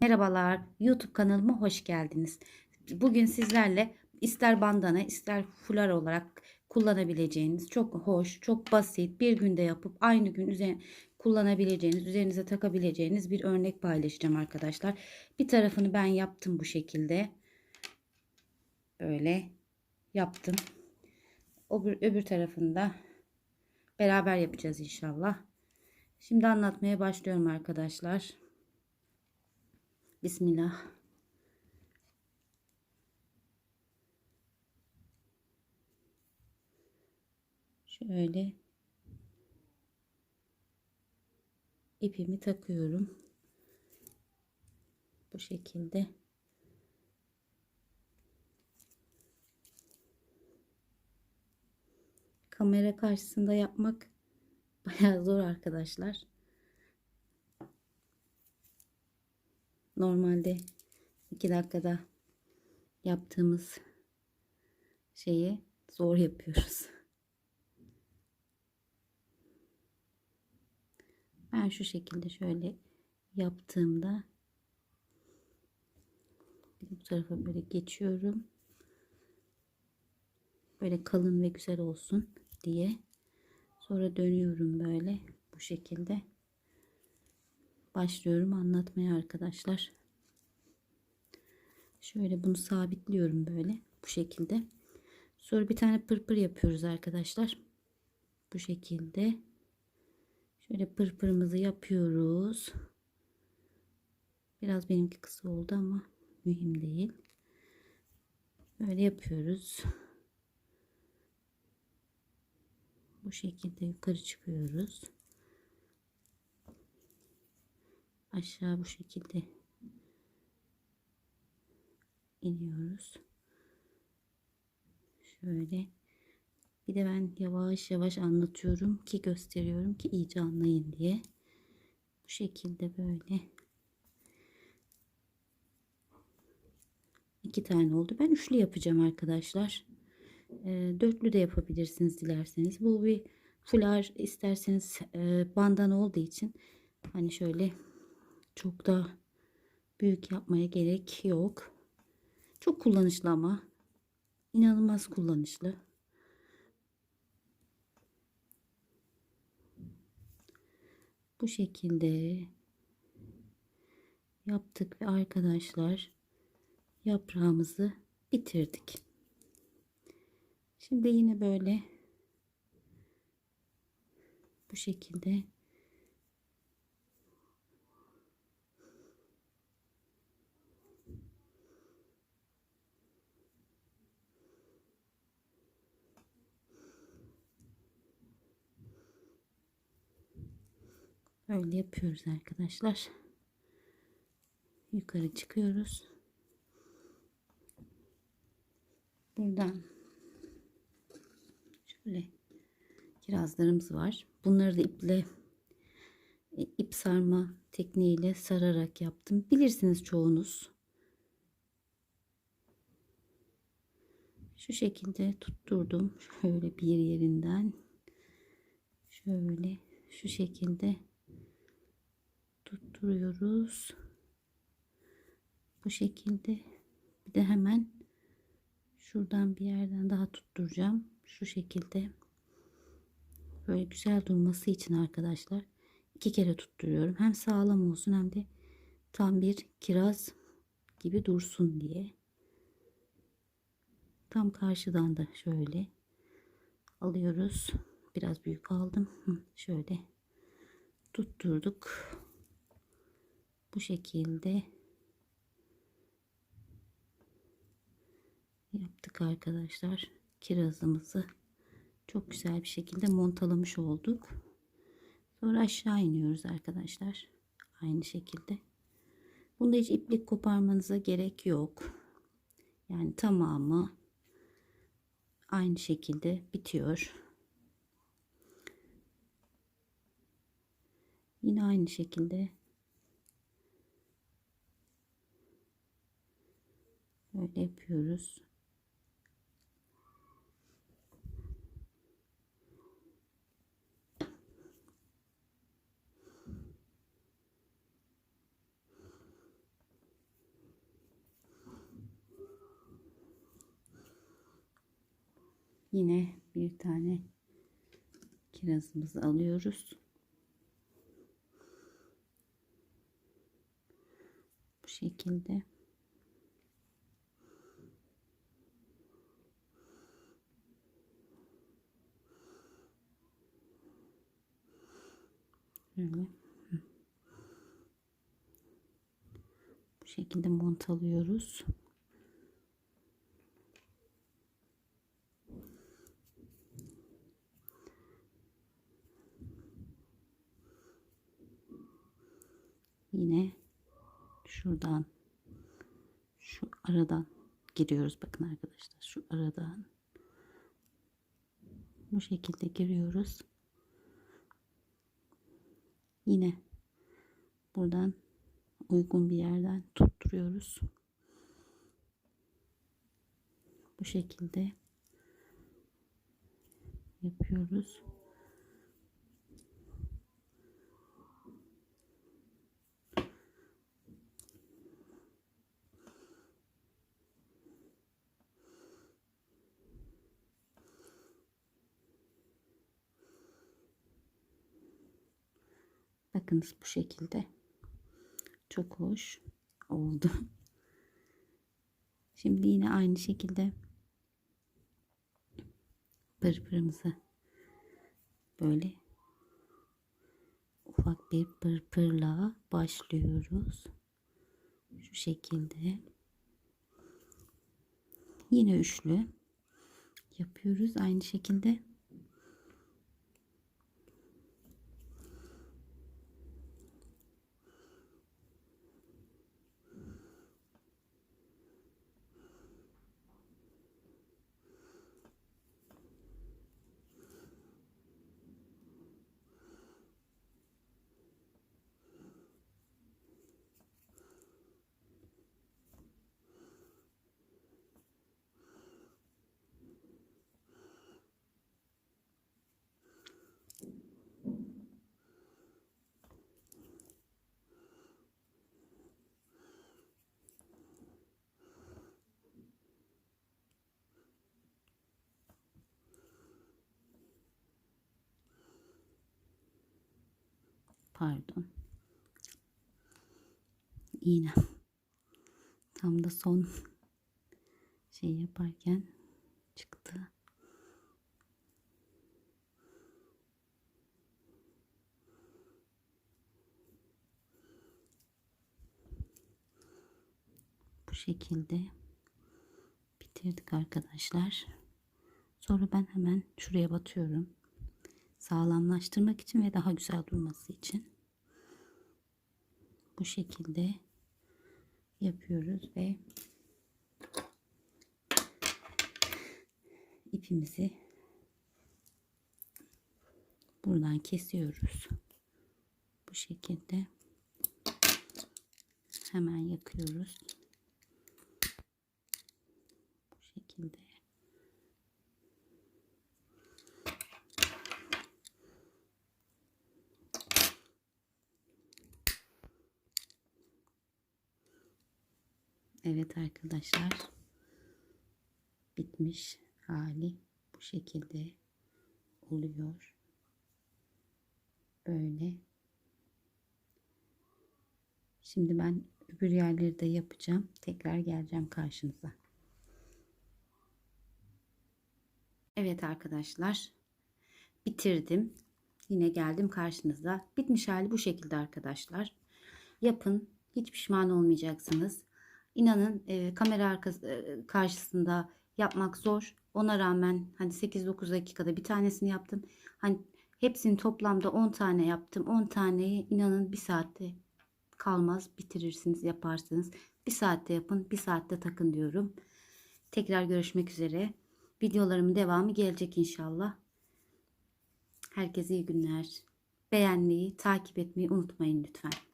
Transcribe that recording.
Merhabalar, YouTube kanalıma hoş geldiniz. Bugün sizlerle ister bandana ister fular olarak kullanabileceğiniz çok hoş, çok basit bir günde yapıp aynı gün üzerine kullanabileceğiniz, üzerinize takabileceğiniz bir örnek paylaşacağım arkadaşlar. Bir tarafını ben yaptım bu şekilde. Böyle yaptım. Öbür, öbür tarafını da beraber yapacağız inşallah. Şimdi anlatmaya başlıyorum arkadaşlar. Bismillah. Şöyle ipimi takıyorum. Bu şekilde. Kamera karşısında yapmak bayağı zor arkadaşlar. Normalde 2 dakikada yaptığımız şeyi zor yapıyoruz. Ben şu şekilde şöyle yaptığımda bu tarafa böyle geçiyorum. Böyle kalın ve güzel olsun diye. Sonra dönüyorum böyle bu şekilde. Başlıyorum anlatmaya arkadaşlar. Şöyle bunu sabitliyorum böyle bu şekilde. Sonra bir tane pırpır yapıyoruz arkadaşlar. Bu şekilde. Şöyle pırpırımızı yapıyoruz. Biraz benimki kısa oldu ama mühim değil. Böyle yapıyoruz. Bu şekilde yukarı çıkıyoruz. Aşağı bu şekilde iniyoruz. Şöyle. Bir de ben yavaş yavaş anlatıyorum ki gösteriyorum ki iyice anlayın diye. Bu şekilde böyle. iki tane oldu. Ben üçlü yapacağım arkadaşlar. E, dörtlü de yapabilirsiniz dilerseniz. Bu bir fular isterseniz e, bandana olduğu için hani şöyle çok da büyük yapmaya gerek yok. Çok kullanışlı ama inanılmaz kullanışlı. Bu şekilde yaptık ve arkadaşlar yaprağımızı bitirdik. Şimdi yine böyle bu şekilde Öyle yapıyoruz arkadaşlar. Yukarı çıkıyoruz. Buradan şöyle kirazlarımız var. Bunları da iple e, ip sarma tekniğiyle sararak yaptım. Bilirsiniz çoğunuz. Şu şekilde tutturdum. Şöyle bir yerinden. Şöyle şu şekilde tutturuyoruz. Bu şekilde bir de hemen şuradan bir yerden daha tutturacağım. Şu şekilde böyle güzel durması için arkadaşlar iki kere tutturuyorum. Hem sağlam olsun hem de tam bir kiraz gibi dursun diye. Tam karşıdan da şöyle alıyoruz. Biraz büyük aldım. Şöyle tutturduk bu şekilde yaptık arkadaşlar. Kirazımızı çok güzel bir şekilde montalamış olduk. Sonra aşağı iniyoruz arkadaşlar. Aynı şekilde. Bunda hiç iplik koparmanıza gerek yok. Yani tamamı aynı şekilde bitiyor. Yine aynı şekilde Böyle yapıyoruz. Yine bir tane kirazımızı alıyoruz. Bu şekilde. Böyle. Bu şekilde montalıyoruz. Yine şuradan şu aradan giriyoruz. Bakın arkadaşlar şu aradan bu şekilde giriyoruz. Yine buradan uygun bir yerden tutturuyoruz. Bu şekilde yapıyoruz. Bakınız bu şekilde. Çok hoş oldu. Şimdi yine aynı şekilde pırpırımızı böyle ufak bir pırpırla başlıyoruz. Şu şekilde. Yine üçlü yapıyoruz aynı şekilde. Pardon. İğne. Tam da son şey yaparken çıktı. Bu şekilde bitirdik arkadaşlar. Sonra ben hemen şuraya batıyorum sağlamlaştırmak için ve daha güzel durması için bu şekilde yapıyoruz ve ipimizi buradan kesiyoruz. Bu şekilde hemen yakıyoruz. Bu şekilde Evet arkadaşlar. Bitmiş hali bu şekilde oluyor. Böyle. Şimdi ben öbür yerleri de yapacağım. Tekrar geleceğim karşınıza. Evet arkadaşlar. Bitirdim. Yine geldim karşınıza. Bitmiş hali bu şekilde arkadaşlar. Yapın. Hiç pişman olmayacaksınız. İnanın e, kamera arkası, e, karşısında yapmak zor. Ona rağmen hani 8-9 dakikada bir tanesini yaptım. Hani hepsini toplamda 10 tane yaptım. 10 taneyi inanın bir saatte kalmaz bitirirsiniz yaparsınız. Bir saatte yapın bir saatte takın diyorum. Tekrar görüşmek üzere. Videolarımın devamı gelecek inşallah. Herkese iyi günler. Beğenmeyi, takip etmeyi unutmayın lütfen.